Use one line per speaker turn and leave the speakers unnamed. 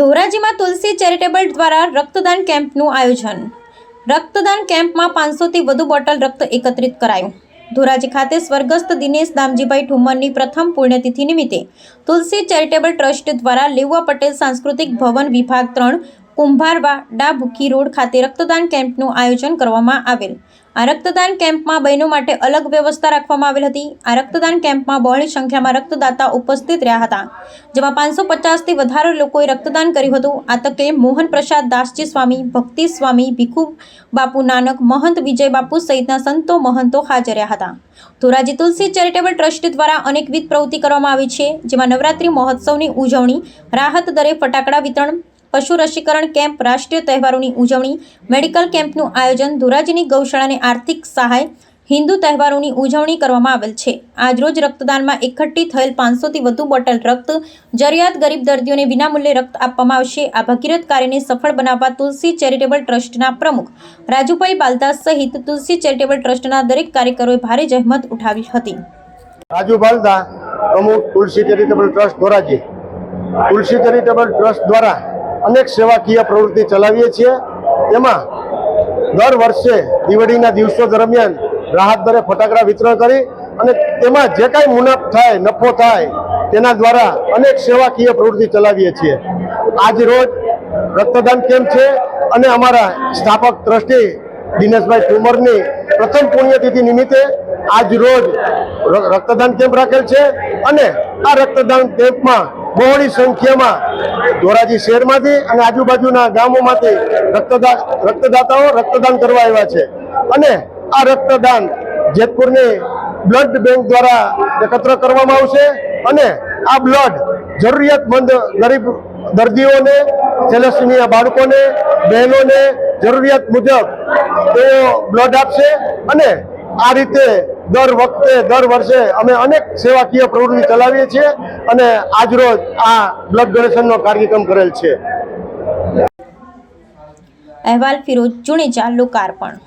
ધોરાજીમાં તુલસી charitable દ્વારા રક્તદાન કેમ્પનું આયોજન. રક્તદાન કેમ્પમાં પાંચસોથી વધુ બોટલ રક્ત એકત્રિત કરાયું. ધોરાજી ખાતે સ્વર્ગસ્થ દિનેશ દામજીભાઈ ઠુમરની પ્રથમ પુણ્યતિથિ નિમિત્તે તુલસી ચેરિટેબલ ટ્રસ્ટ દ્વારા લેવા પટેલ સાંસ્કૃતિક ભવન વિભાગ ત્રણ કુંભારવાડા ભૂખી રોડ ખાતે રક્તદાન કેમ્પનું આયોજન કરવામાં આવેલ. આ રક્તદાન કેમ્પમાં બહેનો માટે અલગ વ્યવસ્થા રાખવામાં આવેલ હતી. આ રક્તદાન કેમ્પમાં બહોળી સંખ્યામાં રક્તદાતા ઉપસ્થિત રહ્યા હતા, જેમાં પાંચસો પચાસથી વધારે લોકોએ રક્તદાન કર્યું હતું. આ તકે મોહન પ્રસાદ દાસજી સ્વામી, ભક્તિ સ્વામી, ભીખુ બાપુ નાનક, મહંત વિજય બાપુ સહિતના સંતો મહંતો હાજર રહ્યા હતા. ધોરાજી તુલસી ચેરિટેબલ ટ્રસ્ટ દ્વારા અનેકવિધ પ્રવૃત્તિ કરવામાં આવી છે, જેમાં નવરાત્રિ મહોત્સવની ઉજવણી, રાહત દરે ફટાકડા વિતરણ પશુ રસીકરણ કેમ્પ, રાષ્ટ્રીય તહેવારોની ઉજવણી, મેડિકલ કેમ્પનું આયોજન, ધોરાજીની ગૌશાળાને આર્થિક સહાય, હિન્દુ તહેવારોની ઉજવણી કરવામાં આવેલ છે. આજરોજ રક્તદાનમાં એકઠી થયેલ પાંચસોથી વધુ બોટલ રક્ત જરિયાત ગરીબ દર્દીઓને વિનામૂલ્યે રક્ત આપવામાં આવશે. આ ભગીરથ કાર્યને સફળ બનાવવા તુલસી ચેરિટેબલ ટ્રસ્ટના પ્રમુખ રાજુભાઈ બાલદાસ સહિત તુલસી ચેરિટેબલ ટ્રસ્ટના દરેક કાર્યકરોએ ભારે જહેમત ઉઠાવી હતી.
રાજુ બાલદા, પ્રમુખ Tulsi charitable trust Dhoraji. Tulsi charitable trust દ્વારા અનેક સેવાકીય પ્રવૃત્તિ ચલાવીએ છીએ. એમાં દર વર્ષે દિવાળીના દિવસો દરમિયાન રાહત દરે ફટાકડા વિતરણ કરી અને તેમાં જે કાંઈ મુનાફ થાય, નફો થાય, તેના દ્વારા અનેક સેવાકીય પ્રવૃત્તિ ચલાવીએ છીએ. આજ રોજ રક્તદાન કેમ્પ છે અને અમારા સ્થાપક ટ્રસ્ટી દિનેશભાઈ ઠુમરની પ્રથમ પુણ્યતિથિ નિમિત્તે આજ રોજ રક્તદાન કેમ્પ રાખેલ છે અને આ રક્તદાન કેમ્પમાં બહોળી સંખ્યામાં ધોરાજી શહેરમાંથી અને આજુબાજુના ગામોમાંથી રક્તદાન રક્તદાતાઓ રક્તદાન કરવા આવ્યા છે. અને આ રક્તદાન જેતપુરની બ્લડ બેંક દ્વારા એકત્ર કરવામાં આવશે અને આ બ્લડ જરૂરિયાતમંદ ગરીબ દર્દીઓને થેલેસેમિયા બાળકોને, બહેનોને જરૂરિયાત મુજબ તેઓ બ્લડ આપશે અને આ રીતે દર વખતે, દર વર્ષે અમે અનેક સેવાકીય પ્રવૃત્તિ ચલાવીએ છીએ અને આજરોજ આ બ્લડ ડોનેશનનો કાર્યક્રમ કરેલ છે.
અહેવાલ ફિરોજ જુણેજા લોકાર્પણ.